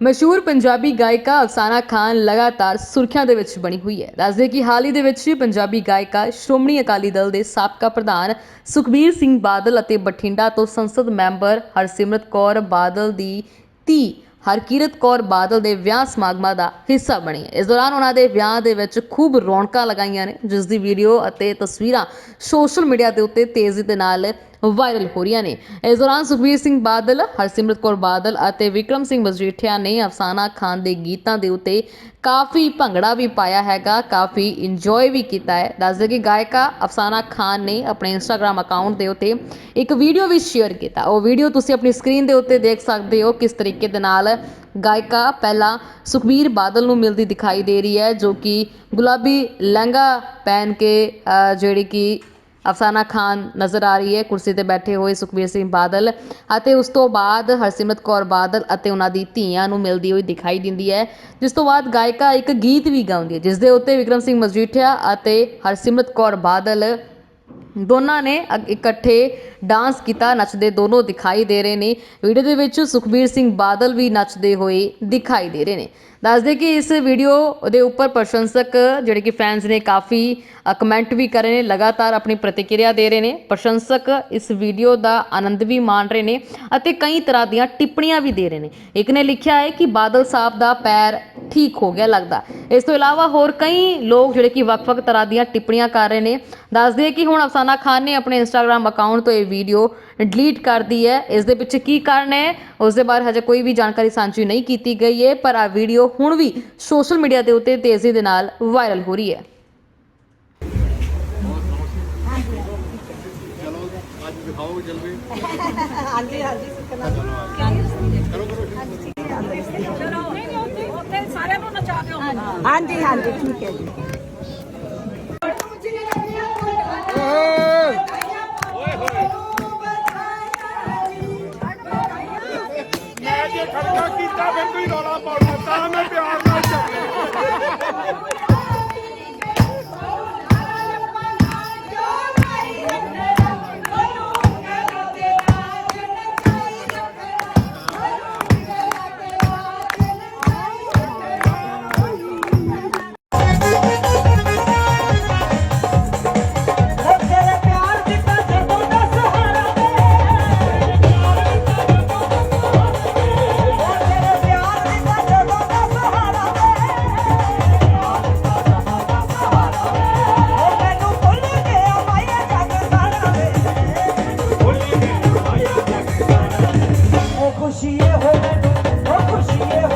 ਮਸ਼ਹੂਰ ਪੰਜਾਬੀ ਗਾਇਕਾ ਅਫਸਾਨਾ ਖਾਨ ਲਗਾਤਾਰ ਸੁਰਖੀਆਂ ਦੇ ਵਿੱਚ ਬਣੀ ਹੋਈ ਹੈ। ਦੱਸਦੇ ਕਿ ਹਾਲ ਹੀ ਦੇ ਵਿੱਚ ਪੰਜਾਬੀ ਗਾਇਕਾ ਸ਼੍ਰੋਮਣੀ ਅਕਾਲੀ ਦਲ ਦੇ ਸਾਬਕਾ ਪ੍ਰਧਾਨ ਸੁਖਬੀਰ ਸਿੰਘ ਬਾਦਲ ਅਤੇ ਬਠਿੰਡਾ ਤੋਂ ਸੰਸਦ ਮੈਂਬਰ ਹਰਸਿਮਰਤ ਕੌਰ ਬਾਦਲ ਦੀ ਧੀ ਹਰਕੀਰਤ ਕੌਰ ਬਾਦਲ ਦੇ ਵਿਆਹ ਸਮਾਗਮਾਂ ਦਾ ਹਿੱਸਾ ਬਣੀ ਹੈ। ਇਸ ਦੌਰਾਨ ਉਹਨਾਂ ਦੇ ਵਿਆਹ ਦੇ ਵਿੱਚ ਖੂਬ ਰੌਣਕਾਂ ਲਗਾਈਆਂ ਨੇ, ਜਿਸ ਦੀ ਵੀਡੀਓ ਅਤੇ ਤਸਵੀਰਾਂ ਸੋਸ਼ਲ ਮੀਡੀਆ ਦੇ ਉੱਤੇ ਤੇਜ਼ੀ ਦੇ ਨਾਲ ਵਾਇਰਲ ਹੋ ਰਹੀਆਂ ਨੇ। ਇਸ ਦੌਰਾਨ ਸੁਖਬੀਰ ਸਿੰਘ ਬਾਦਲ, ਹਰਸਿਮਰਤ ਕੌਰ ਬਾਦਲ ਅਤੇ ਵਿਕਰਮ ਸਿੰਘ ਮਜੀਠੀਆ ਨੇ ਅਫਸਾਨਾ ਖਾਨ ਦੇ ਗੀਤਾਂ ਦੇ ਉੱਤੇ ਕਾਫੀ ਭੰਗੜਾ ਵੀ ਪਾਇਆ ਹੈਗਾ, ਕਾਫੀ ਇੰਜੋਏ ਵੀ ਕੀਤਾ ਹੈ। ਦੱਸਦੇ ਕਿ ਗਾਇਕਾ ਅਫਸਾਨਾ ਖਾਨ ਨੇ ਆਪਣੇ ਇੰਸਟਾਗ੍ਰam ਅਕਾਊਂਟ ਦੇ ਉੱਤੇ ਇੱਕ ਵੀਡੀਓ ਵੀ ਸ਼ੇਅਰ ਕੀਤਾ। ਉਹ ਵੀਡੀਓ ਤੁਸੀਂ ਆਪਣੀ ਸਕਰੀਨ ਦੇ ਉੱਤੇ ਦੇਖ ਸਕਦੇ ਹੋ ਕਿਸ ਤਰੀਕੇ ਦੇ ਨਾਲ ਗਾਇਕਾ ਪਹਿਲਾਂ ਸੁਖਬੀਰ ਬਾਦਲ ਨੂੰ ਮਿਲਦੀ ਦਿਖਾਈ ਦੇ ਰਹੀ ਹੈ, ਜੋ ਕਿ ਗੁਲਾਬੀ ਲਹਿੰਗਾ ਪਹਿਨ ਕੇ ਜਿਹੜੀ ਕਿ ਅਫਸਾਨਾ ਖਾਨ ਨਜ਼ਰ ਆ ਰਹੀ ਹੈ। ਕੁਰਸੀ ਤੇ ਬੈਠੇ ਹੋਏ ਸੁਖਬੀਰ ਸਿੰਘ ਬਾਦਲ ਅਤੇ ਉਸ ਤੋਂ ਬਾਅਦ ਹਰਸਿਮਰਤ ਕੌਰ ਬਾਦਲ ਅਤੇ ਉਹਨਾਂ ਦੀ ਧੀਆਂ ਨੂੰ ਮਿਲਦੀ ਹੋਈ ਦਿਖਾਈ ਦਿੰਦੀ ਹੈ। ਜਿਸ ਤੋਂ ਬਾਅਦ ਗਾਇਕਾ ਇੱਕ ਗੀਤ ਵੀ ਗਾਉਂਦੀ ਹੈ ਜਿਸ ਦੇ ਉੱਤੇ ਵਿਕਰਮ ਸਿੰਘ ਮਜੀਠੀਆ ਅਤੇ ਹਰਸਿਮਰਤ ਕੌਰ ਬਾਦਲ ਦੋਨਾਂ ਨੇ ਅਗ- ਇਕੱਠੇ ਡਾਂਸ ਕੀਤਾ, ਨੱਚਦੇ ਦੋਨੋਂ ਦਿਖਾਈ ਦੇ ਰਹੇ ਨੇ। ਵੀਡੀਓ ਦੇ ਵਿੱਚ ਸੁਖਬੀਰ ਸਿੰਘ ਬਾਦਲ ਵੀ ਨੱਚਦੇ ਹੋਏ ਦਿਖਾਈ ਦੇ ਰਹੇ ਨੇ। ਦੱਸਦੇ ਕਿ ਇਸ ਵੀਡੀਓ ਦੇ ਉੱਪਰ ਪ੍ਰਸ਼ੰਸਕ ਜਿਹੜੇ ਕਿ ਫੈਨਸ ਨੇ ਕਾਫੀ ਕਮੈਂਟ ਵੀ ਕਰ ਰਹੇ ਨੇ, ਲਗਾਤਾਰ ਆਪਣੀ ਪ੍ਰਤੀਕਿਰਿਆ ਦੇ ਰਹੇ ਨੇ। ਪ੍ਰਸ਼ੰਸਕ ਇਸ ਵੀਡੀਓ ਦਾ ਆਨੰਦ ਵੀ ਮਾਣ ਰਹੇ ਨੇ ਅਤੇ ਕਈ ਤਰ੍ਹਾਂ ਦੀਆਂ ਟਿੱਪਣੀਆਂ ਵੀ ਦੇ ਰਹੇ ਨੇ। ਇੱਕ ਨੇ ਲਿਖਿਆ ਹੈ ਕਿ ਬਾਦਲ ਸਾਹਿਬ ਦਾ ਪੈਰ ਠੀਕ ਹੋ ਗਿਆ ਲੱਗਦਾ। ਇਸ ਤੋਂ ਇਲਾਵਾ ਹੋਰ ਕਈ ਲੋਕ ਜਿਹੜੇ ਕਿ ਵੱਖ-ਵੱਖ ਤਰ੍ਹਾਂ ਦੀਆਂ ਟਿੱਪਣੀਆਂ ਕਰ ਰਹੇ ਨੇ। ਦੱਸਦੇ ਕਿ ਹੁਣ ਅਫਸਾਨਾ ਖਾਨ ਨੇ ਆਪਣੇ ਇੰਸਟਾਗ੍ਰam ਅਕਾਊਂਟ ਤੋਂ ਇਹ ਵੀਡੀਓ ਡਿਲੀਟ ਕਰ ਦੀ ਹੈ। ਇਸ ਦੇ ਪਿੱਛੇ ਕੀ ਕਾਰਨ ਹੈ? ਉਸ ਦੇ ਬਾਰੇ ਹਜੇ ਕੋਈ ਵੀ ਜਾਣਕਾਰੀ ਸਾਂਝੀ ਨਹੀਂ ਕੀਤੀ ਗਈ ਹੈ ਪਰ ਆ ਵੀਡੀਓ ਹੁਣ ਵੀ ਸੋਸ਼ਲ ਮੀਡੀਆ ਦੇ ਉੱਤੇ ਤੇਜ਼ੀ ਦੇ ਨਾਲ ਵਾਇਰਲ ਹੋ ਰਹੀ ਹੈ। ਚਲੋ ਅੱਜ ਦਿਖਾਓ ਜਲਵੇ ਹਾਂਜੀ ਹਾਂਜੀ ਸੁਖਨਾ। ਉੱਥੇ ਸਾਰਿਆਂ ਨੂੰ ਨਚਾ ਦਿਓ। ਹਾਂਜੀ ਹਾਂਜੀ ਠੀਕ ਹੈ ਜੀ। eu, não fugia, eu